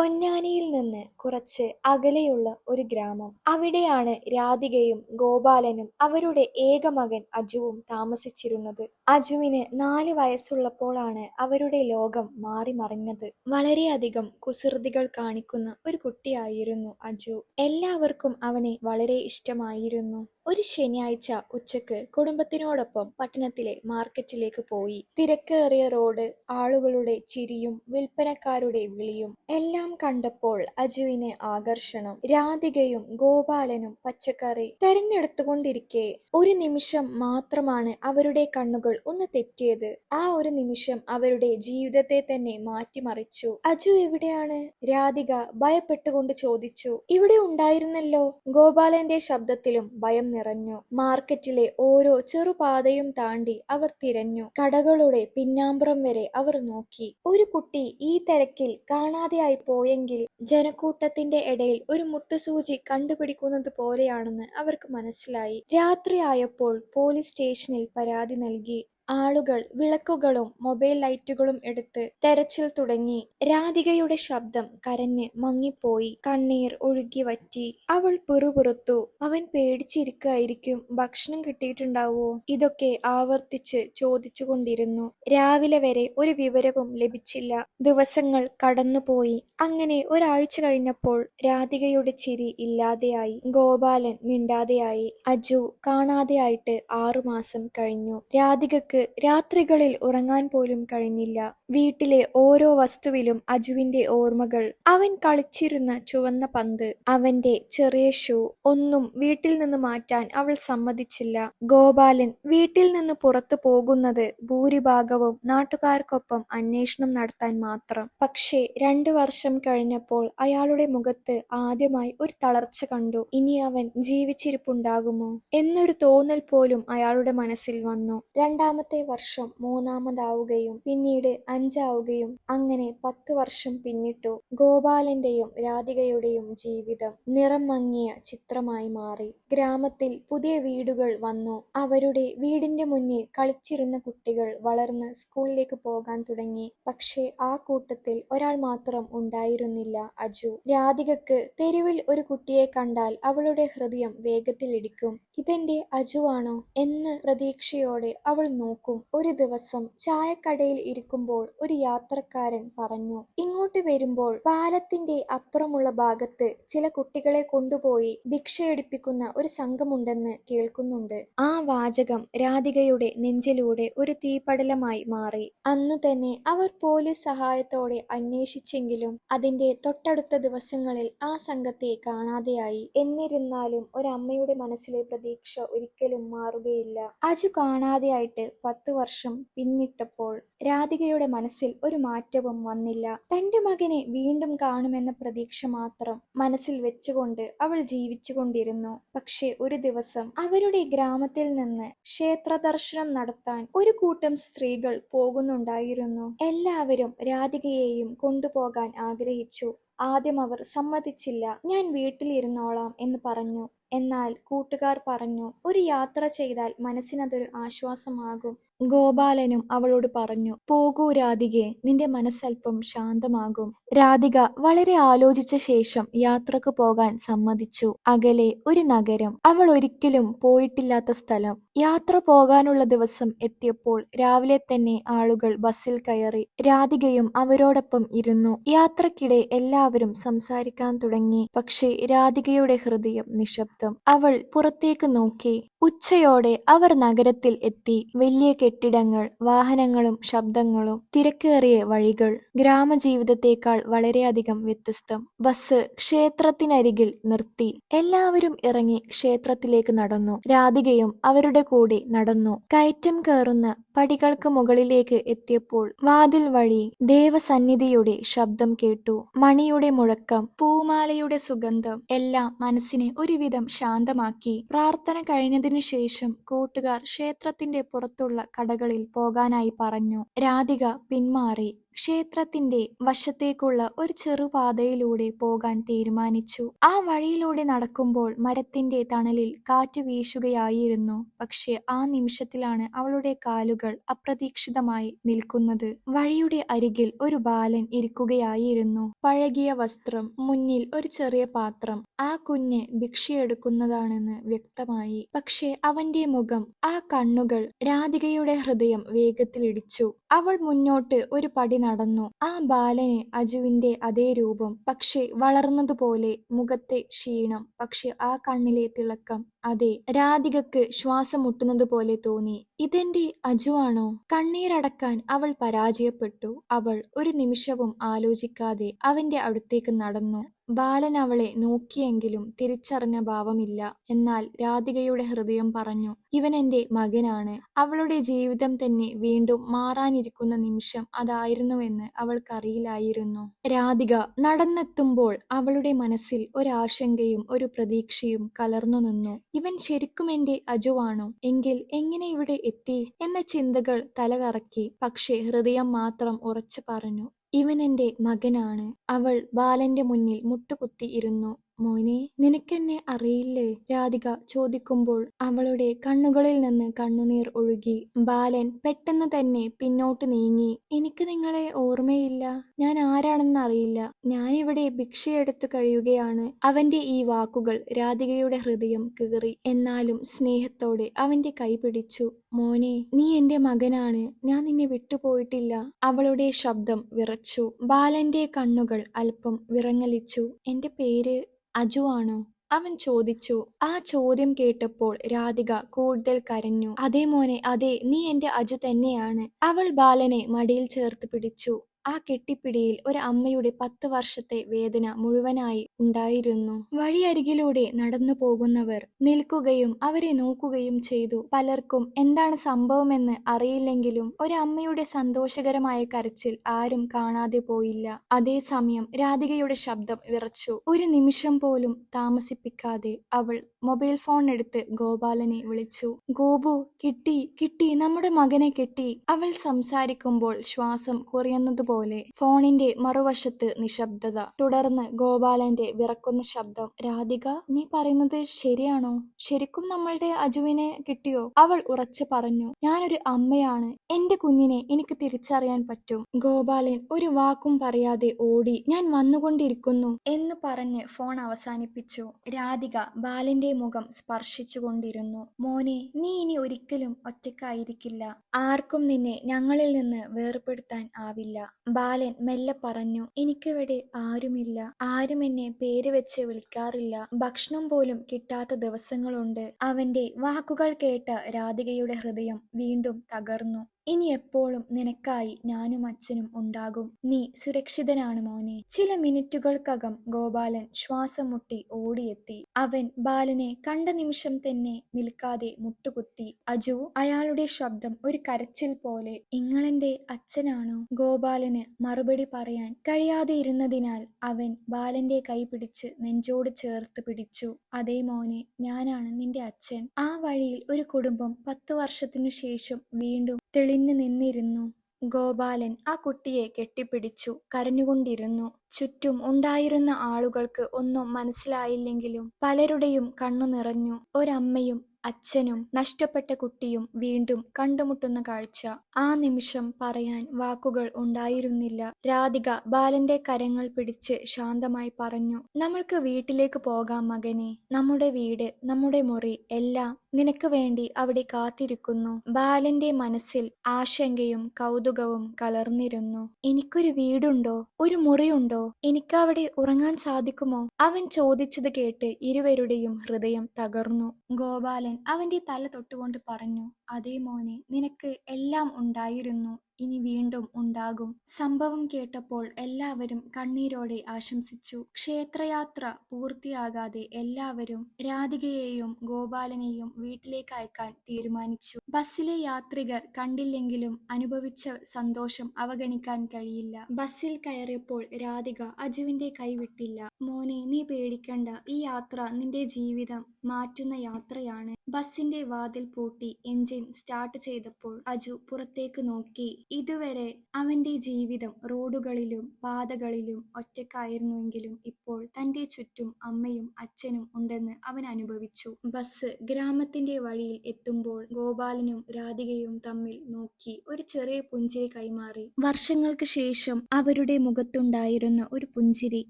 പൊന്നാനിയിൽ നിന്ന് കുറച്ച് അകലെയുള്ള ഒരു ഗ്രാമം. അവിടെയാണ് രാധികയും ഗോപാലനും അവരുടെ ഏക മകൻ അജുവും താമസിച്ചിരുന്നത്. അജുവിന് നാല് വയസ്സുള്ളപ്പോഴാണ് അവരുടെ ലോകം മാറിമറിഞ്ഞത് വളരെയധികം കുസൃതികൾ കാണിക്കുന്ന ഒരു കുട്ടിയായിരുന്നു അജു. എല്ലാവർക്കും അവനെ വളരെ ഇഷ്ടമായിരുന്നു. ഒരു ശനിയാഴ്ച ഉച്ചയ്ക്ക് കുടുംബത്തിനോടൊപ്പം പട്ടണത്തിലെ മാർക്കറ്റിലേക്ക് പോയി. തിരക്കേറിയ റോഡ് ആളുകളുടെ ചിരിയും വിൽപ്പനക്കാരുടെ വിളിയും എല്ലാം കണ്ടപ്പോൾ അജുവിന് ആകർഷണം. രാധികയും ഗോപാലനും പച്ചക്കറി തെരഞ്ഞെടുത്തുകൊണ്ടിരിക്കെ ഒരു നിമിഷം മാത്രമാണ് അവരുടെ കണ്ണുകൾ ഒന്ന് തെറ്റിയത്. ആ ഒരു നിമിഷം അവരുടെ ജീവിതത്തെ തന്നെ മാറ്റിമറിച്ചു. അജു എവിടെയാണ്? രാധിക ഭയപ്പെട്ടുകൊണ്ട് ചോദിച്ചു. ഇവിടെ ഉണ്ടായിരുന്നല്ലോ. ഗോപാലന്റെ ശബ്ദത്തിലും ഭയം നിറഞ്ഞു. മാർക്കറ്റിലെ ഓരോ ചെറുപാതയും താണ്ടി അവർ തിരഞ്ഞു. കടകളുടെ പിന്നാമ്പുറം വരെ അവർ നോക്കി. ഒരു കുട്ടി ഈ തിരക്കിൽ കാണാതെയായി പോയെങ്കിൽ ജനക്കൂട്ടത്തിന്റെ ഇടയിൽ ഒരു മുട്ടുസൂചി കണ്ടുപിടിക്കുന്നത് പോലെയാണെന്ന് അവർക്ക് മനസ്സിലായി. രാത്രിയായപ്പോൾ പോലീസ് സ്റ്റേഷനിൽ പരാതി നൽകി. ആളുകൾ വിളക്കുകളും മൊബൈൽ ലൈറ്റുകളും എടുത്ത് തെരച്ചിൽ തുടങ്ങി. രാധികയുടെ ശബ്ദം കരഞ്ഞ് മങ്ങിപ്പോയി. കണ്ണീർ ഒഴുകി വറ്റി. അവൾ പിറുപിറുത്തു. അവൻ പേടിച്ചിരിക്കായിരിക്കും. ഭക്ഷണം കിട്ടിയിട്ടുണ്ടാവോ? ഇതൊക്കെ ആവർത്തിച്ച് ചോദിച്ചുകൊണ്ടിരുന്നു. രാവിലെ വരെ ഒരു വിവരവും ലഭിച്ചില്ല. ദിവസങ്ങൾ കടന്നുപോയി. അങ്ങനെ ഒരാഴ്ച കഴിഞ്ഞപ്പോൾ രാധികയുടെ ചിരി ഇല്ലാതെയായി. ഗോപാലൻ മിണ്ടാതെയായി. അജു കാണാതെയായിട്ട് ആറുമാസം കഴിഞ്ഞു. രാധികക്ക് രാത്രികളിൽ ഉറങ്ങാൻ പോലും കഴിഞ്ഞില്ല. വീട്ടിലെ ഓരോ വസ്തുവിലും അജുവിന്റെ ഓർമ്മകൾ. അവൻ കളിച്ചിരുന്ന ചുവന്ന പന്ത് അവന്റെ ചെറിയ ഷൂ ഒന്നും വീട്ടിൽ നിന്ന് മാറ്റാൻ അവൾ സമ്മതിച്ചില്ല. ഗോപാലൻ വീട്ടിൽ നിന്ന് പുറത്തു പോകുന്നത് ഭൂരിഭാഗവും നാട്ടുകാർക്കൊപ്പം അന്വേഷണം നടത്താൻ മാത്രം. പക്ഷേ രണ്ടു വർഷം കഴിഞ്ഞപ്പോൾ അയാളുടെ മുഖത്ത് ആദ്യമായി ഒരു തളർച്ച കണ്ടു. ഇനി അവൻ ജീവിച്ചിരിപ്പുണ്ടാകുമോ? എന്നൊരു തോന്നൽ പോലും അയാളുടെ മനസ്സിൽ വന്നു. രണ്ടാമത്തെ വർഷം മൂന്നാമതാവുകയും പിന്നീട് അഞ്ചാവുകയും അങ്ങനെ പത്ത് വർഷം പിന്നിട്ടു ഗോപാലന്റെയും രാധികയുടെയും ജീവിതം നിറം മങ്ങിയ ചിത്രമായി മാറി. ഗ്രാമത്തിൽ പുതിയ വീടുകൾ വന്നു. അവരുടെ വീടിന്റെ മുന്നിൽ കളിച്ചിരുന്ന കുട്ടികൾ വളർന്ന് സ്കൂളിലേക്ക് പോകാൻ തുടങ്ങി. പക്ഷേ ആ കൂട്ടത്തിൽ ഒരാൾ മാത്രം ഉണ്ടായിരുന്നില്ല അജു. രാധികക്ക് തെരുവിൽ ഒരു കുട്ടിയെ കണ്ടാൽ അവളുടെ ഹൃദയം വേഗത്തിൽ ഇടിക്കും ഇതെന്റെ അജുവാണോ എന്ന് പ്രതീക്ഷയോടെ അവൾ നോക്കും ഒരു ദിവസം ചായക്കടയിൽ ഇരിക്കുമ്പോൾ ഒരു യാത്രക്കാരൻ പറഞ്ഞു ഇങ്ങോട്ട് വരുമ്പോൾ പാലത്തിന്റെ അപ്പുറമുള്ള ഭാഗത്ത് ചില കുട്ടികളെ കൊണ്ടുപോയി ഭിക്ഷയെടുപ്പിക്കുന്ന ഒരു സംഘമുണ്ടെന്ന് കേൾക്കുന്നുണ്ട്. ആ വാചകം രാധികയുടെ നെഞ്ചിലൂടെ ഒരു തീപടലമായി മാറി. അന്നു തന്നെ അവർ പോലീസ് സഹായത്തോടെ അന്വേഷിച്ചെങ്കിലും അതിന്റെ തൊട്ടടുത്ത ദിവസങ്ങളിൽ ആ സംഘത്തെ കാണാതെയായി. എന്നിരുന്നാലും ഒരമ്മയുടെ മനസ്സിലെ പ്രതീക്ഷ ഒരിക്കലും മാറുകയില്ല. അജു കാണാതെയായിട്ട് പത്ത് വർഷം പിന്നിട്ടപ്പോൾ രാധികയുടെ മനസ്സിൽ ഒരു മാറ്റവും വന്നില്ല. തന്റെ മകനെ വീണ്ടും കാണുമെന്ന പ്രതീക്ഷ മാത്രം മനസ്സിൽ വെച്ചുകൊണ്ട് അവൾ ജീവിച്ചുകൊണ്ടിരുന്നു. പക്ഷേ ഒരു ദിവസം അവരുടെ ഗ്രാമത്തിൽ നിന്ന് ക്ഷേത്ര ദർശനം നടത്താൻ ഒരു കൂട്ടം സ്ത്രീകൾ പോകുന്നുണ്ടായിരുന്നു. എല്ലാവരും രാധികയെയും കൊണ്ടുപോകാൻ ആഗ്രഹിച്ചു. ആദ്യം അവർ സമ്മതിച്ചില്ല ഞാൻ വീട്ടിലിരുന്നോളാം എന്ന് പറഞ്ഞു. എന്നാൽ കൂട്ടുകാർ പറഞ്ഞു ഒരു യാത്ര ചെയ്താൽ മനസ്സിനതൊരു ആശ്വാസമാകും. ഗോപാലനും അവളോട് പറഞ്ഞു പോകൂ രാധികെ നിന്റെ മനസ്സൽപ്പം ശാന്തമാകും. രാധിക വളരെ ആലോചിച്ച ശേഷം യാത്രയ്ക്ക് പോകാൻ സമ്മതിച്ചു. അകലെ ഒരു നഗരം അവൾ ഒരിക്കലും പോയിട്ടില്ലാത്ത സ്ഥലം. യാത്ര പോകാനുള്ള ദിവസം എത്തിയപ്പോൾ രാവിലെ തന്നെ ആളുകൾ ബസ്സിൽ കയറി രാധികയും അവരോടൊപ്പം ഇരുന്നു. യാത്രക്കിടെ എല്ലാവരും സംസാരിക്കാൻ തുടങ്ങി പക്ഷേ രാധികയുടെ ഹൃദയം നിശബ്ദം. അവൾ പുറത്തേക്ക് നോക്കി ഉച്ചയോടെ അവർ നഗരത്തിൽ എത്തി വലിയ കെട്ടിടങ്ങൾ വാഹനങ്ങളും ശബ്ദങ്ങളും തിരക്കേറിയ വഴികൾ. ഗ്രാമജീവിതത്തേക്കാൾ വളരെയധികം വ്യത്യസ്തം. ബസ് ക്ഷേത്രത്തിനരികിൽ നിർത്തി. എല്ലാവരും ഇറങ്ങി ക്ഷേത്രത്തിലേക്ക് നടന്നു. രാധികയും അവരുടെ കൂടെ നടന്നു. കയറ്റം കയറുന്ന പടികൾക്ക് മുകളിലേക്ക് എത്തിയപ്പോൾ വാതിൽ വഴി ദേവസന്നിധിയുടെ ശബ്ദം കേട്ടു. മണിയുടെ മുഴക്കം പൂമാലയുടെ സുഗന്ധം എല്ലാം മനസ്സിനെ ഒരുവിധം ശാന്തമാക്കി. പ്രാർത്ഥന കഴിഞ്ഞതിനു ശേഷം കൂട്ടുകാർ ക്ഷേത്രത്തിന്റെ പുറത്തുള്ള കടകളിൽ പോകാനായി പറഞ്ഞു. രാധിക പിന്മാറി. ക്ഷേത്രത്തിന്റെ വശത്തേക്കുള്ള ഒരു ചെറുപാതയിലൂടെ പോകാൻ തീരുമാനിച്ചു. ആ വഴിയിലൂടെ നടക്കുമ്പോൾ മരത്തിന്റെ തണലിൽ കാറ്റ് വീശുകയായിരുന്നു. പക്ഷെ ആ നിമിഷത്തിലാണ് അവളുടെ കാലുകൾ അപ്രതീക്ഷിതമായി നിൽക്കുന്നത്. വഴിയുടെ അരികിൽ ഒരു ബാലൻ ഇരിക്കുകയായിരുന്നു. പഴകിയ വസ്ത്രം മുന്നിൽ ഒരു ചെറിയ പാത്രം. ആ കുഞ്ഞ് ഭിക്ഷയെടുക്കുന്നതാണെന്ന് വ്യക്തമായി. പക്ഷെ അവന്റെ മുഖം ആ കണ്ണുകൾ രാധികയുടെ ഹൃദയം വേഗത്തിലിടിച്ചു അവൾ മുന്നോട്ട് ഒരു പടി നടന്നു. ആ ബാലന് അജുവിന്റെ അതേ രൂപം. പക്ഷെ വളർന്നതുപോലെ മുഖത്തെ ക്ഷീണം. പക്ഷെ ആ കണ്ണിലെ തിളക്കം. അതെ രാധികക്ക് ശ്വാസം മുട്ടുന്നത് പോലെ തോന്നി. ഇതെന്റെ അജുവാണോ കണ്ണീരടക്കാൻ അവൾ പരാജയപ്പെട്ടു. അവൾ ഒരു നിമിഷവും ആലോചിക്കാതെ അവന്റെ അടുത്തേക്ക് നടന്നു. ബാലൻ അവളെ നോക്കിയെങ്കിലും തിരിച്ചറിഞ്ഞ ഭാവമില്ല. എന്നാൽ രാധികയുടെ ഹൃദയം പറഞ്ഞു ഇവൻ എന്റെ മകനാണ്. അവളുടെ ജീവിതം തന്നെ വീണ്ടും മാറാനിരിക്കുന്ന നിമിഷം അതായിരുന്നുവെന്ന് അവൾക്കറിയില്ലായിരുന്നു. രാധിക നടന്നെത്തുമ്പോൾ അവളുടെ മനസ്സിൽ ഒരാശങ്കയും ഒരു പ്രതീക്ഷയും കലർന്നു നിന്നു. ഇവൻ ശരിക്കും എന്റെ അജുവാണോ? എങ്കിൽ എങ്ങനെ ഇവിടെ എത്തി? എന്ന ചിന്തകൾ തലകറക്കി. പക്ഷേ ഹൃദയം മാത്രം ഉറച്ചു പറഞ്ഞു ഇവൻ എന്റെ മകനാണ്. അവൾ ബാലന്റെ മുന്നിൽ മുട്ടുകുത്തി ഇരുന്നു. മോനെ നിനക്കെന്നെ അറിയില്ലേ? രാധിക ചോദിക്കുമ്പോൾ അവളുടെ കണ്ണുകളിൽ നിന്ന് കണ്ണുനീർ ഒഴുകി. ബാലൻ പെട്ടെന്ന് തന്നെ പിന്നോട്ട് നീങ്ങി. എനിക്ക് നിങ്ങളെ ഓർമ്മയില്ല. ഞാൻ ആരാണെന്നറിയില്ല ഞാനിവിടെ ഭിക്ഷയെടുത്തു കഴിയുകയാണ്. അവന്റെ ഈ വാക്കുകൾ രാധികയുടെ ഹൃദയം കീറി. എന്നാലും സ്നേഹത്തോടെ അവന്റെ കൈ പിടിച്ചു. മോനെ നീ എന്റെ മകനാണ്. ഞാൻ നിന്നെ വിട്ടുപോയിട്ടില്ല. അവളുടെ ശബ്ദം വിറച്ചു. ബാലന്റെ കണ്ണുകൾ അല്പം വിറങ്ങലിച്ചു. എന്റെ പേര് അജു ആണോ? അവൻ ചോദിച്ചു. ആ ചോദ്യം കേട്ടപ്പോൾ രാധിക കൂടുതൽ കരഞ്ഞു. അതേ മോനെ അതെ. നീ എന്റെ അജു തന്നെയാണ്. അവൾ ബാലനെ മടിയിൽ ചേർത്ത് പിടിച്ചു. ആ കെട്ടിപ്പിടിയിൽ ഒരു അമ്മയുടെ പത്ത് വർഷത്തെ വേദന മുഴുവനായി ഉണ്ടായിരുന്നു. വഴിയരികിലൂടെ നടന്നു പോകുന്നവർ നിൽക്കുകയും അവരെ നോക്കുകയും ചെയ്തു. പലർക്കും എന്താണ് സംഭവമെന്ന് അറിയില്ലെങ്കിലും ഒരു അമ്മയുടെ സന്തോഷകരമായ കരച്ചിൽ ആരും കാണാതെ പോയില്ല. അതേസമയം രാധികയുടെ ശബ്ദം വിറച്ചു. ഒരു നിമിഷം പോലും താമസിപ്പിക്കാതെ അവൾ മൊബൈൽ ഫോൺ എടുത്ത് ഗോപാലനെ വിളിച്ചു. ഗോപു കിട്ടി കിട്ടി നമ്മുടെ മകനെ കിട്ടി. അവൾ സംസാരിക്കുമ്പോൾ ശ്വാസം കുറയുന്നതുപോലെ ഫോണിന്റെ മറുവശത്ത് നിശബ്ദത. തുടർന്ന് ഗോപാലന്റെ വിറക്കുന്ന ശബ്ദം രാധിക നീ പറയുന്നത് ശരിയാണോ? ശരിക്കും നമ്മളുടെ അജുവിനെ കിട്ടിയോ? അവൾ ഉറച്ചു പറഞ്ഞു ഞാനൊരു അമ്മയാണ്. എന്റെ കുഞ്ഞിനെ എനിക്ക് തിരിച്ചറിയാൻ പറ്റും. ഗോപാലൻ ഒരു വാക്കും പറയാതെ ഓടി ഞാൻ വന്നുകൊണ്ടിരിക്കുന്നു എന്ന് പറഞ്ഞ് ഫോൺ അവസാനിപ്പിച്ചു. രാധിക ബാലന്റെ മുഖം സ്പർശിച്ചുകൊണ്ടിരുന്നു. മോനെ നീ ഇനി ഒരിക്കലും ഒറ്റക്കായിരിക്കില്ല ആർക്കും നിന്നെ ഞങ്ങളിൽ നിന്ന് വേർപെടുത്താൻ ആവില്ല. ബാലൻ മെല്ലെ പറഞ്ഞു എനിക്കിവിടെ ആരുമില്ല. ആരും എന്നെ പേര് വെച്ച് വിളിക്കാറില്ല. ഭക്ഷണം പോലും കിട്ടാത്ത ദിവസങ്ങളുണ്ട്. അവന്റെ വാക്കുകൾ കേട്ട രാധികയുടെ ഹൃദയം വീണ്ടും തകർന്നു. ഇനി എപ്പോഴും നിനക്കായി ഞാനും അച്ഛനും ഉണ്ടാകും. നീ സുരക്ഷിതനാണ് മോനെ. ചില മിനിറ്റുകൾക്കകം ഗോപാലൻ ശ്വാസം മുട്ടി ഓടിയെത്തി. അവൻ ബാലനെ കണ്ട നിമിഷം തന്നെ നിൽക്കാതെ മുട്ടുകുത്തി. അജു അയാളുടെ ശബ്ദം ഒരു കരച്ചിൽ പോലെ ഇങ്ങളെന്റെ അച്ഛനാണോ? ഗോപാലന് മറുപടി പറയാൻ കഴിയാതെ ഇരുന്നതിനാൽ അവൻ ബാലന്റെ കൈ പിടിച്ച് നെഞ്ചോട് ചേർത്ത് പിടിച്ചു. അതേ മോനെ ഞാനാണ് നിന്റെ അച്ഛൻ. ആ വഴിയിൽ ഒരു കുടുംബം പത്ത് വർഷത്തിനു ശേഷം വീണ്ടും തെളിഞ്ഞു നിന്നിരുന്നു. ഗോപാലൻ ആ കുട്ടിയെ കെട്ടിപ്പിടിച്ചു കരഞ്ഞുകൊണ്ടിരുന്നു. ചുറ്റും ഉണ്ടായിരുന്ന ആളുകൾക്ക് ഒന്നും മനസ്സിലായില്ലെങ്കിലും പലരുടെയും കണ്ണു നിറഞ്ഞു. ഒരമ്മയും അച്ഛനും നഷ്ടപ്പെട്ട കുട്ടിയും വീണ്ടും കണ്ടുമുട്ടുന്ന കാഴ്ച. ആ നിമിഷം പറയാൻ വാക്കുകൾ ഉണ്ടായിരുന്നില്ല. രാധിക ബാലന്റെ കരങ്ങൾ പിടിച്ച് ശാന്തമായി പറഞ്ഞു നമ്മൾക്ക് വീട്ടിലേക്ക് പോകാം മകനെ. നമ്മുടെ വീട് നമ്മുടെ മുറി എല്ലാം നിനക്ക് വേണ്ടി അവിടെ കാത്തിരിക്കുന്നു. ബാലന്റെ മനസ്സിൽ ആശങ്കയും കൗതുകവും കലർന്നിരുന്നു. എനിക്കൊരു വീടുണ്ടോ? ഒരു മുറിയുണ്ടോ? എനിക്കവിടെ ഉറങ്ങാൻ സാധിക്കുമോ? അവൻ ചോദിച്ചത് കേട്ട് ഇരുവരുടെയും ഹൃദയം തകർന്നു. ഗോപാലൻ അവന്റെ തല തൊട്ടുകൊണ്ട് പറഞ്ഞു അതേ മോനെ നിനക്ക് എല്ലാം ഉണ്ടായിരുന്നു ഇനി വീണ്ടും ഉണ്ടാകും. സംഭവം കേട്ടപ്പോൾ എല്ലാവരും കണ്ണീരോടെ ആശംസിച്ചു. ക്ഷേത്രയാത്ര പൂർത്തിയാകാതെ എല്ലാവരും രാധികയെയും ഗോപാലനെയും വീട്ടിലേക്ക് അയക്കാൻ തീരുമാനിച്ചു. ബസ്സിലെ യാത്രികർ കണ്ടില്ലെങ്കിലും അനുഭവിച്ച സന്തോഷം അവഗണിക്കാൻ കഴിയില്ല. ബസ്സിൽ കയറിയപ്പോൾ രാധിക അജുവിന്റെ കൈവിട്ടില്ല മോനെ നീ പേടിക്കണ്ട. ഈ യാത്ര നിന്റെ ജീവിതം മാറ്റുന്ന യാത്രയാണ്. ബസ്സിന്റെ വാതിൽ പൂട്ടി എഞ്ചിൻ സ്റ്റാർട്ട് ചെയ്തപ്പോൾ അജു പുറത്തേക്ക് നോക്കി. ഇതുവരെ അവന്റെ ജീവിതം റോഡുകളിലും പാതകളിലും ഒറ്റക്കായിരുന്നുവെങ്കിലും ഇപ്പോൾ തന്റെ ചുറ്റും അമ്മയും അച്ഛനും ഉണ്ടെന്ന് അവൻ അനുഭവിച്ചു. ബസ് ഗ്രാമത്തിന്റെ വഴിയിൽ എത്തുമ്പോൾ ഗോപാലനും രാധികയും തമ്മിൽ നോക്കി ഒരു ചെറിയ പുഞ്ചിരി കൈമാറി. വർഷങ്ങൾക്ക് ശേഷം അവരുടെ മുഖത്തുണ്ടായിരുന്ന ഒരു പുഞ്ചിരി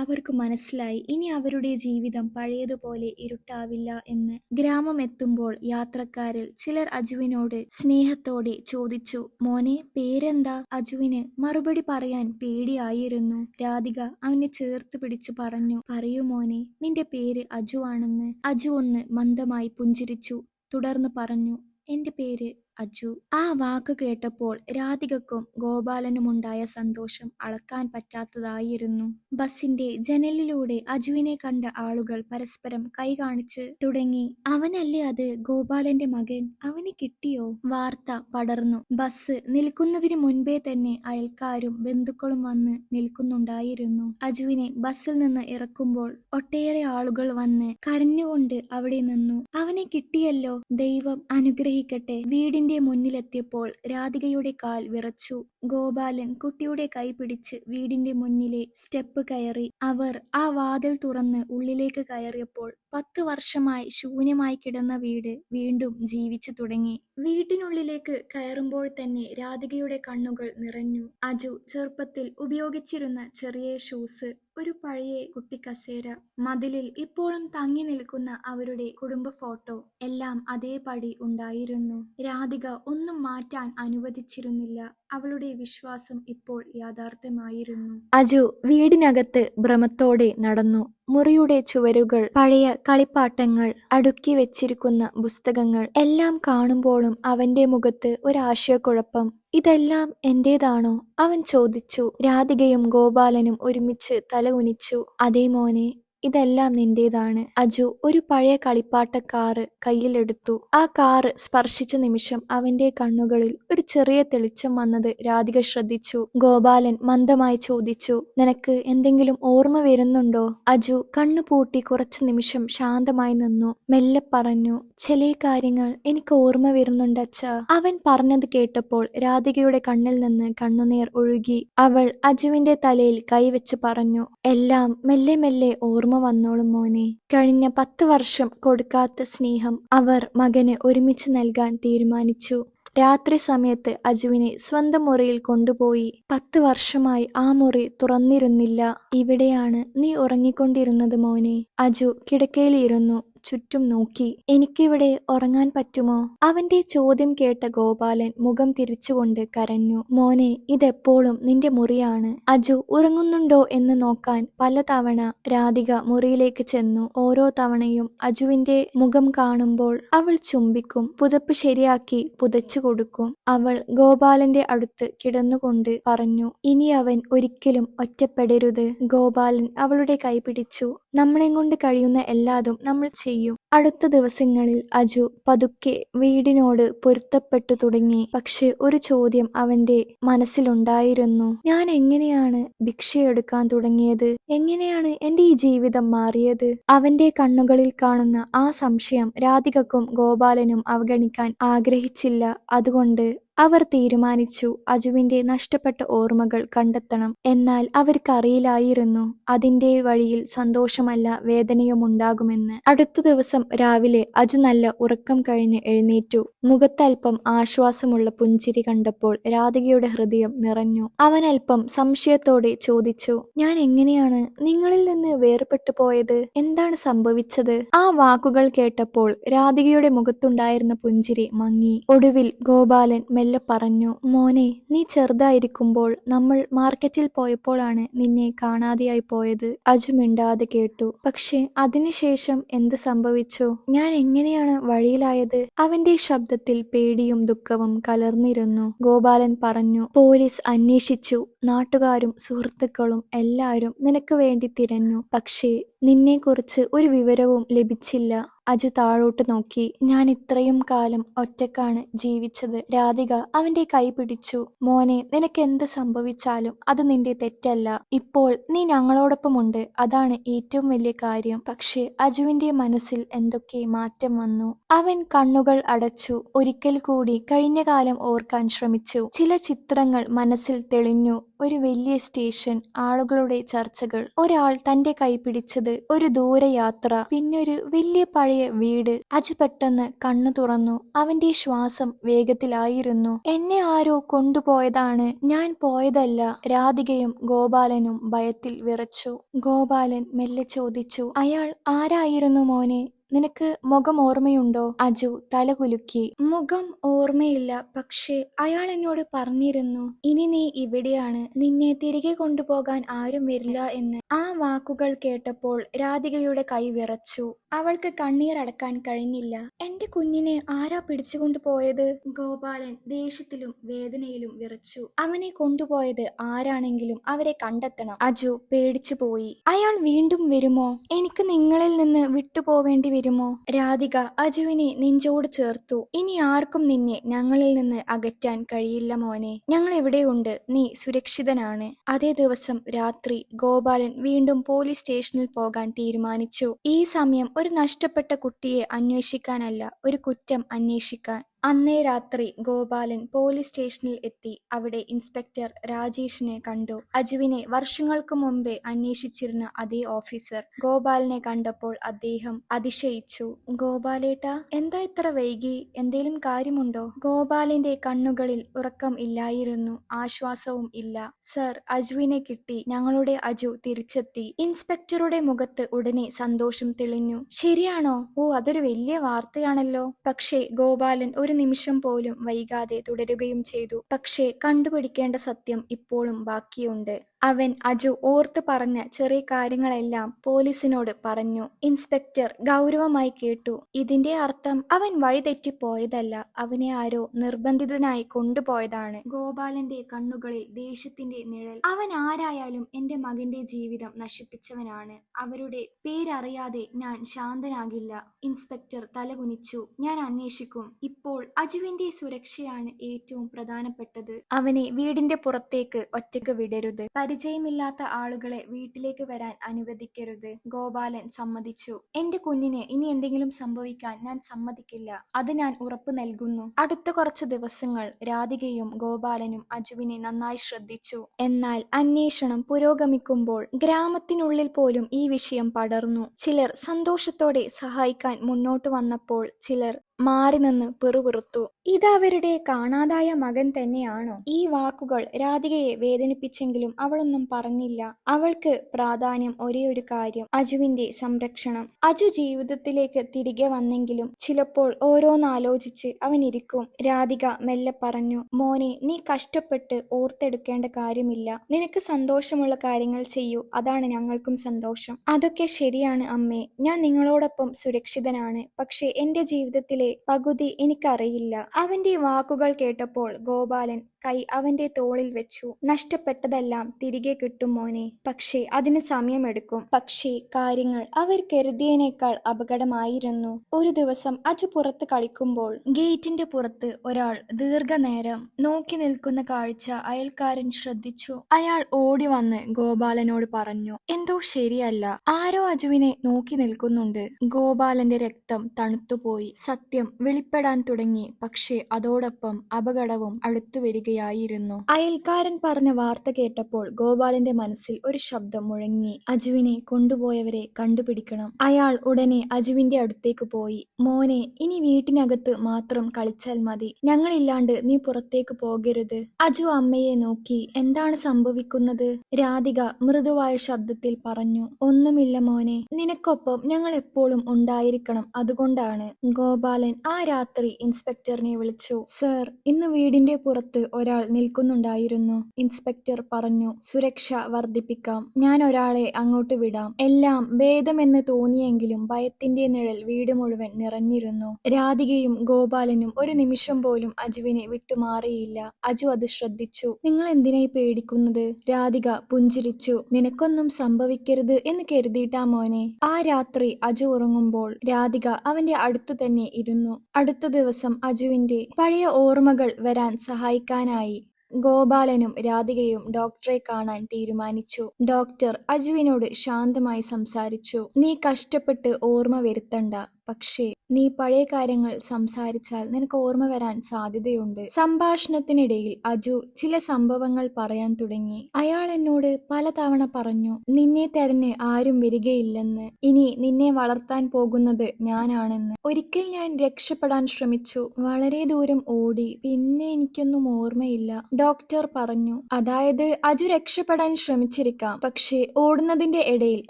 അവർക്ക് മനസ്സിലായി ഇനി അവരുടെ ജീവിതം പഴയതുപോലെ ഇരുട്ടാവില്ല എന്ന്. ഗ്രാമം എത്തുമ്പോൾ യാത്രക്കാരിൽ ചിലർ അജുവിനോട് സ്നേഹത്തോടെ ചോദിച്ചു മോനെ പേരെന്താ? അജുവിന് മറുപടി പറയാൻ പേടിയായിരുന്നു. രാധിക അവനെ ചേർത്ത് പിടിച്ചു പറഞ്ഞു പറയൂ മോനെ നിന്റെ പേര് അജു ആണെന്ന്. അജു ഒന്ന് മന്ദമായി പുഞ്ചിരിച്ചു തുടർന്ന് പറഞ്ഞു എന്റെ പേര് അജു ആ വാക്ക് കേട്ടപ്പോൾ രാധികക്കും ഗോപാലനുമുണ്ടായ സന്തോഷം അളക്കാൻ പറ്റാത്തതായിരുന്നു. ബസിന്റെ ജനലിലൂടെ അജുവിനെ കണ്ട ആളുകൾ പരസ്പരം കൈ കാണിച്ച് തുടങ്ങി. അവനല്ലേ അത് ഗോപാലന്റെ മകൻ? അവന് കിട്ടിയോ? വാർത്ത പടർന്നു. ബസ് നിൽക്കുന്നതിന് മുൻപേ തന്നെ അയൽക്കാരും ബന്ധുക്കളും വന്ന് നിൽക്കുന്നുണ്ടായിരുന്നു. അജുവിനെ ബസ്സിൽ നിന്ന് ഇറക്കുമ്പോൾ ഒട്ടേറെ ആളുകൾ വന്ന് കരഞ്ഞുകൊണ്ട് അവിടെ നിന്നു. അവനെ കിട്ടിയല്ലോ. ദൈവം അനുഗ്രഹിക്കട്ടെ. വീടിന്റെ മുന്നിലെത്തിയപ്പോൾ രാധികയുടെ കാൽ വിറച്ചു. ഗോപാലൻ കുട്ടിയുടെ കൈ പിടിച്ച് വീടിന്റെ മുന്നിലെ സ്റ്റെപ്പ് കയറി. അവർ ആ വാതിൽ തുറന്ന് ഉള്ളിലേക്ക് കയറിയപ്പോൾ പത്ത് വർഷമായി ശൂന്യമായി കിടന്ന വീട് വീണ്ടും ജീവിച്ചു തുടങ്ങി. വീട്ടിനുള്ളിലേക്ക് കയറുമ്പോൾ തന്നെ രാധികയുടെ കണ്ണുകൾ നിറഞ്ഞു. അജു ചെറുപ്പത്തിൽ ഉപയോഗിച്ചിരുന്ന ചെറിയ ഷൂസ് ഒരു പഴയ കുട്ടിക്കസേര മതിലിൽ ഇപ്പോഴും തങ്ങി നിൽക്കുന്ന അവരുടെ കുടുംബ ഫോട്ടോ എല്ലാം അതേപടി ഉണ്ടായിരുന്നു. രാധിക ഒന്നും മാറ്റാൻ അനുവദിച്ചിരുന്നില്ല. അവളുടെ വിശ്വാസം ഇപ്പോൾ യാഥാർത്ഥ്യമായിരുന്നു. അജു വീടിനകത്ത് ഭ്രമത്തോടെ നടന്നു. മുറിയുടെ ചുവരുകൾ പഴയ കളിപ്പാട്ടങ്ങൾ അടുക്കി വെച്ചിരിക്കുന്ന പുസ്തകങ്ങൾ എല്ലാം കാണുമ്പോഴും അവന്റെ മുഖത്ത് ഒരാശയക്കുഴപ്പം. ഇതെല്ലാം എന്റേതാണോ? അവൻ ചോദിച്ചു. രാധികയും ഗോപാലനും ഒരുമിച്ച് തല ഉനിച്ചു അതേ മോനെ ഇതെല്ലാം നിന്റേതാണ്. അജു ഒരു പഴയ കളിപ്പാട്ട കാറ് കയ്യിലെടുത്തു ആ കാറ് സ്പർശിച്ച നിമിഷം അവന്റെ കണ്ണുകളിൽ ഒരു ചെറിയ തെളിച്ചം വന്നത് രാധിക ശ്രദ്ധിച്ചു. ഗോപാലൻ മന്ദമായി ചോദിച്ചു നിനക്ക് എന്തെങ്കിലും ഓർമ്മ വരുന്നുണ്ടോ? അജു കണ്ണു പൂട്ടി കുറച്ചു നിമിഷം ശാന്തമായി നിന്നു. മെല്ലെ പറഞ്ഞു ചില കാര്യങ്ങൾ എനിക്ക് ഓർമ്മ വരുന്നുണ്ട് അച്ഛ. അവൻ പറഞ്ഞത് കേട്ടപ്പോൾ രാധികയുടെ കണ്ണിൽ നിന്ന് കണ്ണുനീർ ഒഴുകി. അവൾ അജുവിന്റെ തലയിൽ കൈവച്ച് പറഞ്ഞു എല്ലാം മെല്ലെ മെല്ലെ ഓർമ്മ വന്നോളും മോനെ. കഴിഞ്ഞ പത്ത് വർഷം കൊടുക്കാത്ത സ്നേഹം അവർ മകന് ഒരുമിച്ച് നൽകാൻ തീരുമാനിച്ചു. രാത്രി സമയത്ത് അജുവിനെ സ്വന്തം മുറിയിൽ കൊണ്ടുപോയി. പത്ത് വർഷമായി ആ മുറി തുറന്നിരുന്നില്ല. ഇവിടെയാണ് നീ ഉറങ്ങിക്കൊണ്ടിരുന്നത് മോനെ. അജു കിടക്കയിലിരുന്നു. ചുറ്റും നോക്കി എനിക്കിവിടെ ഉറങ്ങാൻ പറ്റുമോ? അവന്റെ ചോദ്യം കേട്ട ഗോപാലൻ മുഖം തിരിച്ചുകൊണ്ട് കരഞ്ഞു. മോനെ ഇതെപ്പോഴും നിന്റെ മുറിയാണ്. അജു ഉറങ്ങുന്നുണ്ടോ എന്ന് നോക്കാൻ പലതവണ രാധിക മുറിയിലേക്ക് ചെന്നു. ഓരോ തവണയും അജുവിന്റെ മുഖം കാണുമ്പോൾ അവൾ ചുംബിക്കും പുതപ്പ് ശരിയാക്കി പുതച്ചു കൊടുക്കും. അവൾ ഗോപാലന്റെ അടുത്ത് കിടന്നുകൊണ്ട് പറഞ്ഞു ഇനി അവൻ ഒരിക്കലും ഒറ്റപ്പെടരുത്. ഗോപാലൻ അവളുടെ കൈ പിടിച്ചു. നമ്മളെ കൊണ്ട് കഴിയുന്ന എല്ലാതും നമ്മൾ ചെയ്യും അടുത്ത ദിവസങ്ങളിൽ അജു പതുക്കെ വീടിനോട് പൊരുത്തപ്പെട്ടു തുടങ്ങി. പക്ഷെ ഒരു ചോദ്യം അവന്റെ മനസ്സിലുണ്ടായിരുന്നു. ഞാൻ എങ്ങനെയാണ് ഭിക്ഷയെടുക്കാൻ തുടങ്ങിയത്? എങ്ങനെയാണ് എന്റെ ഈ ജീവിതം മാറിയത് അവന്റെ കണ്ണുകളിൽ കാണുന്ന ആ സംശയം രാധികക്കും ഗോപാലനും അവഗണിക്കാൻ ആഗ്രഹിച്ചില്ല. അതുകൊണ്ട് അവർ തീരുമാനിച്ചു അജുവിന്റെ നഷ്ടപ്പെട്ട ഓർമ്മകൾ കണ്ടെത്തണം. എന്നാൽ അവർക്കറിയില്ലായിരുന്നു അതിന്റെ വഴിയിൽ സന്തോഷമല്ല വേദനയുമുണ്ടാകുമെന്ന്. അടുത്ത ദിവസം രാവിലെ അജു നല്ല ഉറക്കം കഴിഞ്ഞ് എഴുന്നേറ്റു. മുഖത്തൽപ്പം ആശ്വാസമുള്ള പുഞ്ചിരി കണ്ടപ്പോൾ രാധികയുടെ ഹൃദയം നിറഞ്ഞു. അവനൽപ്പം സംശയത്തോടെ ചോദിച്ചു ഞാൻ എങ്ങനെയാണ്? നിങ്ങളിൽ നിന്ന് വേർപെട്ടു പോയത്? എന്താണ് സംഭവിച്ചത്? ആ വാക്കുകൾ കേട്ടപ്പോൾ രാധികയുടെ മുഖത്തുണ്ടായിരുന്ന പുഞ്ചിരി മങ്ങി. ഒടുവിൽ ഗോപാലൻ മെല്ലെ പറഞ്ഞു മോനെ നീ ചെറുതായിരിക്കുമ്പോൾ നമ്മൾ മാർക്കറ്റിൽ പോയപ്പോഴാണ് നിന്നെ കാണാതെയായി പോയത്. അജു മിണ്ടാതെ കേട്ടു പക്ഷെ അതിനുശേഷം എന്ത് സംഭവിച്ചു? ഞാൻ എങ്ങനെയാണ് വഴിയിലായത്? അവന്റെ ശബ്ദത്തിൽ പേടിയും ദുഃഖവും കലർന്നിരുന്നു. ഗോപാലൻ പറഞ്ഞു പോലീസ് അന്വേഷിച്ചു. നാട്ടുകാരും സുഹൃത്തുക്കളും എല്ലാവരും നിനക്ക് വേണ്ടി തിരഞ്ഞു. പക്ഷേ നിന്നെക്കുറിച്ച് ഒരു വിവരവും ലഭിച്ചില്ല. അജു താഴോട്ട് നോക്കി. ഞാൻ ഇത്രയും കാലം ഒറ്റക്കാണ് ജീവിച്ചത്. രാധിക അവന്റെ കൈ പിടിച്ചു. മോനെ നിനക്ക് എന്ത് സംഭവിച്ചാലും അത് നിന്റെ തെറ്റല്ല. ഇപ്പോൾ നീ ഞങ്ങളോടൊപ്പമുണ്ട്. അതാണ് ഏറ്റവും വലിയ കാര്യം. പക്ഷേ അജുവിന്റെ മനസ്സിൽ എന്തൊക്കെ മാറ്റം വന്നു? അവൻ കണ്ണുകൾ അടച്ചു. ഒരിക്കൽ കൂടി കഴിഞ്ഞ കാലം ഓർക്കാൻ ശ്രമിച്ചു. ചില ചിത്രങ്ങൾ മനസ്സിൽ തെളിഞ്ഞു. ഒരു വലിയ സ്റ്റേഷൻ ആളുകളുടെ ചർച്ചകൾ ഒരാൾ തന്റെ കൈ പിടിച്ചത് ഒരു ദൂരയാത്ര പിന്നൊരു വലിയ പഴയ വീട്. അജ് പെട്ടെന്ന് കണ്ണു തുറന്നു. അവന്റെ ശ്വാസം വേഗത്തിലായിരുന്നു. എന്നെ ആരോ കൊണ്ടുപോയതാണ്. ഞാൻ പോയതല്ല. രാധികയും ഗോപാലനും ഭയത്തിൽ വിറച്ചു. ഗോപാലൻ മെല്ലെ ചോദിച്ചു അയാൾ ആരായിരുന്നു മോനെ? നിനക്ക് മുഖം ഓർമ്മയുണ്ടോ? അജു തല കുലുക്കി. മുഖം ഓർമ്മയില്ല പക്ഷേ അയാൾ എന്നോട് പറഞ്ഞിരുന്നു ഇനി നീ ഇവിടെയാണ് നിന്നെ തിരികെ കൊണ്ടുപോകാൻ ആരും വരില്ല എന്ന്. ആ വാക്കുകൾ കേട്ടപ്പോൾ രാധികയുടെ കൈ വിറച്ചു. അവൾക്ക് കണ്ണീരടക്കാൻ കഴിഞ്ഞില്ല. എന്റെ കുഞ്ഞിനെ ആരാ പിടിച്ചുകൊണ്ടു പോയത്? ഗോപാലൻ ദേഷ്യത്തിലും വേദനയിലും വിറച്ചു. അവനെ കൊണ്ടുപോയത് ആരാണെങ്കിലും അവരെ കണ്ടെത്തണം. അജു പേടിച്ചു പോയി. അയാൾ വീണ്ടും വരുമോ? എനിക്ക് നിങ്ങളിൽ നിന്ന് വിട്ടുപോവേണ്ടി വരുമോ? രാധിക അജുവിനെ നെഞ്ചോട് ചേർത്തു. ഇനി ആർക്കും നിന്നെ ഞങ്ങളിൽ നിന്ന് അകറ്റാൻ കഴിയില്ല മോനെ. ഞങ്ങൾ ഇവിടെയുണ്ട് നീ സുരക്ഷിതനാണ്. അതേ ദിവസം രാത്രി ഗോപാലൻ വീണ്ടും പോലീസ് സ്റ്റേഷനിൽ പോകാൻ തീരുമാനിച്ചു. ഈ സമയം ഒരു നഷ്ടപ്പെട്ട കുട്ടിയെ അന്വേഷിക്കാനല്ല ഒരു കുറ്റം അന്വേഷിക്കാൻ അന്നേ രാത്രി ഗോപാലൻ പോലീസ് സ്റ്റേഷനിൽ എത്തി. അവിടെ ഇൻസ്പെക്ടർ രാജേഷിനെ കണ്ടു. അജുവിനെ വർഷങ്ങൾക്ക് മുമ്പേ അന്വേഷിച്ചിരുന്ന അതേ ഓഫീസർ ഗോപാലിനെ കണ്ടപ്പോൾ അദ്ദേഹം അതിശയിച്ചു. ഗോപാലേട്ട എന്താ ഇത്ര വൈകി? എന്തേലും കാര്യമുണ്ടോ? ഗോപാലിന്റെ കണ്ണുകളിൽ ഉറക്കം ഇല്ലായിരുന്നു ആശ്വാസവും ഇല്ല. സർ അജുവിനെ കിട്ടി. ഞങ്ങളുടെ അജു തിരിച്ചെത്തി. ഇൻസ്പെക്ടറുടെ മുഖത്ത് ഉടനെ സന്തോഷം തെളിഞ്ഞു. ശരിയാണോ? ഓ അതൊരു വലിയ വാർത്തയാണല്ലോ. പക്ഷേ ഗോപാലൻ ഒരു നിമിഷം പോലും വൈകാതെ തുടരുകയും ചെയ്തു. പക്ഷേ കണ്ടുപിടിക്കേണ്ട സത്യം ഇപ്പോഴും ബാക്കിയുണ്ട്. അവൻ അജു ഓർത്ത് പറഞ്ഞ ചെറിയ കാര്യങ്ങളെല്ലാം പോലീസിനോട് പറഞ്ഞു. ഇൻസ്പെക്ടർ ഗൗരവമായി കേട്ടു. ഇതിന്റെ അർത്ഥം അവൻ വഴിതെറ്റിപ്പോയതല്ല. അവനെ ആരോ നിർബന്ധിതനായി കൊണ്ടുപോയതാണ്. ഗോപാലന്റെ കണ്ണുകളിൽ ദേഷ്യത്തിന്റെ നിഴൽ. അവൻ ആരായാലും എന്റെ മകന്റെ ജീവിതം നശിപ്പിച്ചവനാണ്. അവരുടെ പേരറിയാതെ ഞാൻ ശാന്തനാകില്ല. ഇൻസ്പെക്ടർ തലകുനിച്ചു. ഞാൻ അന്വേഷിക്കും. ഇപ്പോൾ അജുവിന്റെ സുരക്ഷയാണ് ഏറ്റവും പ്രധാനപ്പെട്ടത്. അവനെ വീടിന്റെ പുറത്തേക്ക് ഒറ്റയ്ക്ക് വിടരുത്. പരിചയമില്ലാത്ത ആളുകളെ വീട്ടിലേക്ക് വരാൻ അനുവദിക്കരുത്. ഗോപാലൻ സമ്മതിച്ചു. എന്റെ കുഞ്ഞിന് ഇനി എന്തെങ്കിലും സംഭവിക്കാൻ ഞാൻ സമ്മതിക്കില്ല. അത് ഞാൻ ഉറപ്പു നൽകുന്നു. അടുത്ത കുറച്ച് ദിവസങ്ങൾ രാധികയും ഗോപാലനും അജുവിനെ നന്നായി ശ്രദ്ധിച്ചു. എന്നാൽ അന്വേഷണം പുരോഗമിക്കുമ്പോൾ ഗ്രാമത്തിനുള്ളിൽ പോലും ഈ വിഷയം പടർന്നു. ചിലർ സന്തോഷത്തോടെ സഹായിക്കാൻ മുന്നോട്ട് വന്നപ്പോൾ ചിലർ മാറി നിന്ന് പിറുപിറുത്തു. ഇതവരുടെ കാണാതായ മകൻ തന്നെയാണോ? ഈ വാക്കുകൾ രാധികയെ വേദനിപ്പിച്ചെങ്കിലും അവളൊന്നും പറഞ്ഞില്ല. അവൾക്ക് പ്രാധാന്യം ഒരേ ഒരു കാര്യം അജുവിന്റെ സംരക്ഷണം. അജു ജീവിതത്തിലേക്ക് തിരികെ വന്നെങ്കിലും ചിലപ്പോൾ ഓരോന്നാലോചിച്ച് അവൻ ഇരിക്കും രാധിക മെല്ലെ പറഞ്ഞു മോനെ നീ കഷ്ടപ്പെട്ട് ഓർത്തെടുക്കേണ്ട കാര്യമില്ല. നിനക്ക് സന്തോഷമുള്ള കാര്യങ്ങൾ ചെയ്യൂ. അതാണ് ഞങ്ങൾക്കും സന്തോഷം. അതൊക്കെ ശരിയാണ് അമ്മേ. ഞാൻ നിങ്ങളോടൊപ്പം സുരക്ഷിതനാണ്. പക്ഷേ എന്റെ ജീവിതത്തിലെ പകുതി എനിക്കറിയില്ല. അവന്റെ വാക്കുകൾ കേട്ടപ്പോൾ ഗോപാലൻ കൈ അവന്റെ തോളിൽ വെച്ചു. നഷ്ടപ്പെട്ടതെല്ലാം തിരികെ കിട്ടും മോനെ. പക്ഷേ അതിന് സമയമെടുക്കും. പക്ഷേ കാര്യങ്ങൾ അവർ കരുതിയതിനേക്കാൾ അപകടമായിരുന്നു. ഒരു ദിവസം അജു പുറത്ത് കളിക്കുമ്പോൾ ഗേറ്റിന്റെ പുറത്ത് ഒരാൾ ദീർഘനേരം നോക്കി നിൽക്കുന്ന കാഴ്ച അയൽക്കാരൻ ശ്രദ്ധിച്ചു. അയാൾ ഓടി വന്ന് ഗോപാലനോട് പറഞ്ഞു എന്തോ ശരിയല്ല. ആരോ അജുവിനെ നോക്കി നിൽക്കുന്നുണ്ട്. ഗോപാലന്റെ രക്തം തണുത്തുപോയി. സത്യം വെളിപ്പെടാൻ തുടങ്ങി. പക്ഷേ അതോടൊപ്പം അപകടവും അടുത്തു വരികയായിരുന്നു. അയൽക്കാരൻ പറഞ്ഞ വാർത്ത കേട്ടപ്പോൾ ഗോപാലന്റെ മനസ്സിൽ ഒരു ശബ്ദം മുഴങ്ങി. അജുവിനെ കൊണ്ടുപോയവരെ കണ്ടുപിടിക്കണം. അയാൾ ഉടനെ അജുവിന്റെ അടുത്തേക്ക് പോയി. മോനെ ഇനി വീട്ടിനകത്ത് മാത്രം കളിച്ചാൽ മതി. ഞങ്ങളില്ലാണ്ട് നീ പുറത്തേക്ക് പോകരുത് അജു അമ്മയെ നോക്കി. എന്താണ് സംഭവിക്കുന്നത് രാധിക മൃദുവായ ശബ്ദത്തിൽ പറഞ്ഞു. ഒന്നുമില്ല മോനെ. നിനക്കൊപ്പം ഞങ്ങൾ എപ്പോഴും ഉണ്ടായിരിക്കണം. അതുകൊണ്ടാണ് ഗോപാലൻ ആ രാത്രി ഇൻസ്പെക്ടറിനെ വിളിച്ചു സർ ഇന്ന് വീടിന്റെ പുറത്ത് ഒരാൾ നിൽക്കുന്നുണ്ടായിരുന്നു. ഇൻസ്പെക്ടർ പറഞ്ഞു സുരക്ഷ വർദ്ധിപ്പിക്കാം. ഞാൻ ഒരാളെ അങ്ങോട്ട് വിടാം. എല്ലാം ഭേദമെന്ന് തോന്നിയെങ്കിലും ഭയത്തിന്റെ നിഴൽ വീട് മുഴുവൻ നിറഞ്ഞിരുന്നു. രാധികയും ഗോപാലനും ഒരു നിമിഷം പോലും അജുവിനെ വിട്ടുമാറിയില്ല. അജു അത് ശ്രദ്ധിച്ചു. നിങ്ങൾ എന്തിനായി പേടിക്കുന്നത്? രാധിക പുഞ്ചിരിച്ചു. നിനക്കൊന്നും സംഭവിക്കരുത് എന്ന് കരുതിയിട്ടാ മോനെ. ആ രാത്രി അജു ഉറങ്ങുമ്പോൾ രാധിക അവന്റെ അടുത്തു തന്നെ ഇരുന്നു. അടുത്ത ദിവസം അജുവിന്റെ പഴയ ഓർമ്മകൾ വരാൻ സഹായിക്കാനായി ഗോപാലനും രാധികയും ഡോക്ടറെ കാണാൻ തീരുമാനിച്ചു. ഡോക്ടർ അജുവിനോട് ശാന്തമായി സംസാരിച്ചു. നീ കഷ്ടപ്പെട്ട് ഓർമ്മ വരുത്തണ്ട. പക്ഷേ നീ പഴയ കാര്യങ്ങൾ സംസാരിച്ചാൽ നിനക്ക് ഓർമ്മ വരാൻ സാധ്യതയുണ്ട്. സംഭാഷണത്തിനിടയിൽ അജു ചില സംഭവങ്ങൾ പറയാൻ തുടങ്ങി. അയാൾ എന്നോട് പലതവണ പറഞ്ഞു നിന്നെ തെരഞ്ഞ് ആരും വരികയില്ലെന്ന്. ഇനി നിന്നെ വളർത്താൻ പോകുന്നത് ഞാനാണെന്ന്. ഒരിക്കൽ ഞാൻ രക്ഷപ്പെടാൻ ശ്രമിച്ചു. വളരെ ദൂരം ഓടി. പിന്നെ എനിക്കൊന്നും ഓർമ്മയില്ല. ഡോക്ടർ പറഞ്ഞു അതായത് അജു രക്ഷപ്പെടാൻ ശ്രമിച്ചിരിക്കാം. പക്ഷേ ഓടുന്നതിന്റെ ഇടയിൽ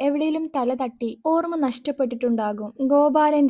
എവിടെയും തല തട്ടി ഓർമ്മ നഷ്ടപ്പെട്ടിട്ടുണ്ടാകും.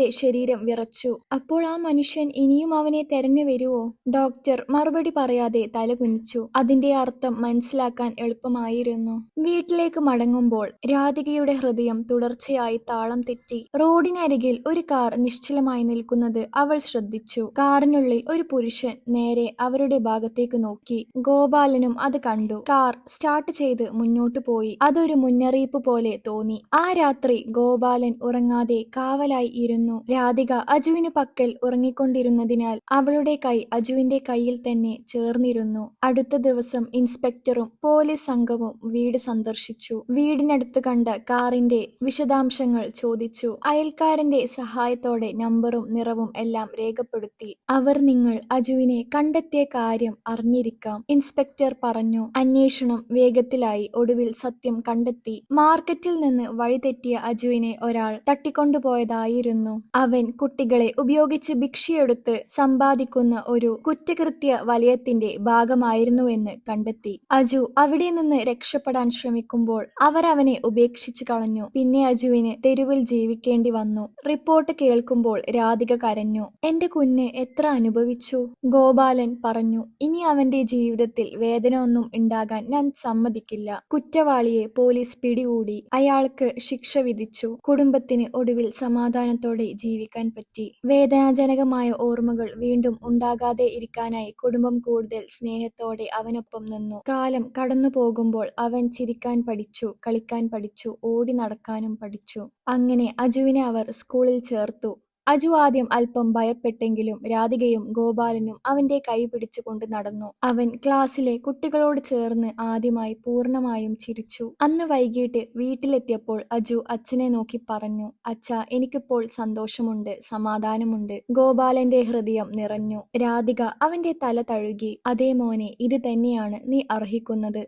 ഗോപാലന്റെ ശരീരം വിറച്ചു. അപ്പോൾ ആ മനുഷ്യൻ ഇനിയും അവനെ തെരഞ്ഞു വരുവോ? ഡോക്ടർ മറുപടി പറയാതെ തലകുനിച്ചു അതിന്റെ അർത്ഥം മനസ്സിലാക്കാൻ എളുപ്പമായിരുന്നു. വീട്ടിലേക്ക് മടങ്ങുമ്പോൾ രാധികയുടെ ഹൃദയം തുടർച്ചയായി താളം തെറ്റി. റോഡിനരികിൽ ഒരു കാർ നിശ്ചലമായി നിൽക്കുന്നത് അവൾ ശ്രദ്ധിച്ചു. കാറിനുള്ളിൽ ഒരു പുരുഷൻ നേരെ അവരുടെ ഭാഗത്തേക്ക് നോക്കി. ഗോപാലനും അത് കണ്ടു. കാർ സ്റ്റാർട്ട് ചെയ്ത് മുന്നോട്ടു പോയി. അതൊരു മുന്നറിയിപ്പ് പോലെ തോന്നി. ആ രാത്രി ഗോപാലൻ ഉറങ്ങാതെ കാവലായി ഇരുന്നു. രാധിക അജുവിന് പക്കൽ ഉറങ്ങിക്കൊണ്ടിരുന്നതിനാൽ അവളുടെ കൈ അജുവിന്റെ കയ്യിൽ തന്നെ ചേർന്നിരുന്നു. അടുത്ത ദിവസം ഇൻസ്പെക്ടറും പോലീസ് സംഘവും വീട് സന്ദർശിച്ചു. വീടിനടുത്ത് കണ്ട കാറിന്റെ വിശദാംശങ്ങൾ ചോദിച്ചു. അയൽക്കാരന്റെ സഹായത്തോടെ നമ്പറും നിറവും എല്ലാം രേഖപ്പെടുത്തി. അവർ നിങ്ങൾ അജുവിനെ കണ്ടെത്തിയ കാര്യം അറിഞ്ഞിരിക്കാം ഇൻസ്പെക്ടർ പറഞ്ഞു. അന്വേഷണം വേഗത്തിലായി ഒടുവിൽ സത്യം കണ്ടെത്തി. മാർക്കറ്റിൽ നിന്ന് വഴിതെറ്റിയ അജുവിനെ ഒരാൾ തട്ടിക്കൊണ്ടുപോയതായിരുന്നു. അവൻ കുട്ടികളെ ഉപയോഗിച്ച് ഭിക്ഷയെടുത്ത് സമ്പാദിക്കുന്ന ഒരു കുറ്റകൃത്യ വലയത്തിന്റെ ഭാഗമായിരുന്നുവെന്ന് കണ്ടെത്തി. അജു അവിടെ നിന്ന് രക്ഷപ്പെടാൻ ശ്രമിക്കുമ്പോൾ അവർ അവനെ ഉപേക്ഷിച്ചു കളഞ്ഞു. പിന്നെ അജുവിന് തെരുവിൽ ജീവിക്കേണ്ടി വന്നു. റിപ്പോർട്ട് കേൾക്കുമ്പോൾ രാധിക കരഞ്ഞു. എന്റെ കുഞ്ഞ് എത്ര അനുഭവിച്ചു? ഗോപാലൻ പറഞ്ഞു. ഇനി അവന്റെ ജീവിതത്തിൽ വേദന ഒന്നും ഉണ്ടാകാൻ ഞാൻ സമ്മതിക്കില്ല. കുറ്റവാളിയെ പോലീസ് പിടികൂടി. അയാൾക്ക് ശിക്ഷ വിധിച്ചു. കുടുംബത്തിന് ഒടുവിൽ സമാധാനത്തോടെ ജീവിക്കാൻ പറ്റി. വേദനാജനകമായ ഓർമ്മകൾ വീണ്ടും ഉണ്ടാകാതെ ഇരിക്കാനായി കുടുംബം കൂടുതൽ സ്നേഹത്തോടെ അവനൊപ്പം നിന്നു. കാലം കടന്നു പോകുമ്പോൾ അവൻ ചിരിക്കാൻ പഠിച്ചു കളിക്കാൻ പഠിച്ചു ഓടി നടക്കാനും പഠിച്ചു. അങ്ങനെ അജുവിനെ അവർ സ്കൂളിൽ ചേർത്തു. അജു ആദ്യം അല്പം ഭയപ്പെട്ടെങ്കിലും രാധികയും ഗോപാലനും അവന്റെ കൈ പിടിച്ചുകൊണ്ട് നടന്നു. അവൻ ക്ലാസ്സിലെ കുട്ടികളോട് ചേർന്ന് ആദ്യമായി പൂർണമായും ചിരിച്ചു. അന്ന് വൈകിട്ട് വീട്ടിലെത്തിയപ്പോൾ അജു അച്ഛനെ നോക്കി പറഞ്ഞു അച്ഛ എനിക്കിപ്പോൾ സന്തോഷമുണ്ട് സമാധാനമുണ്ട്. ഗോപാലന്റെ ഹൃദയം നിറഞ്ഞു. രാധിക അവന്റെ തല തഴുകി അതേ മോനെ ഇത് തന്നെയാണ് നീ അർഹിക്കുന്നത്.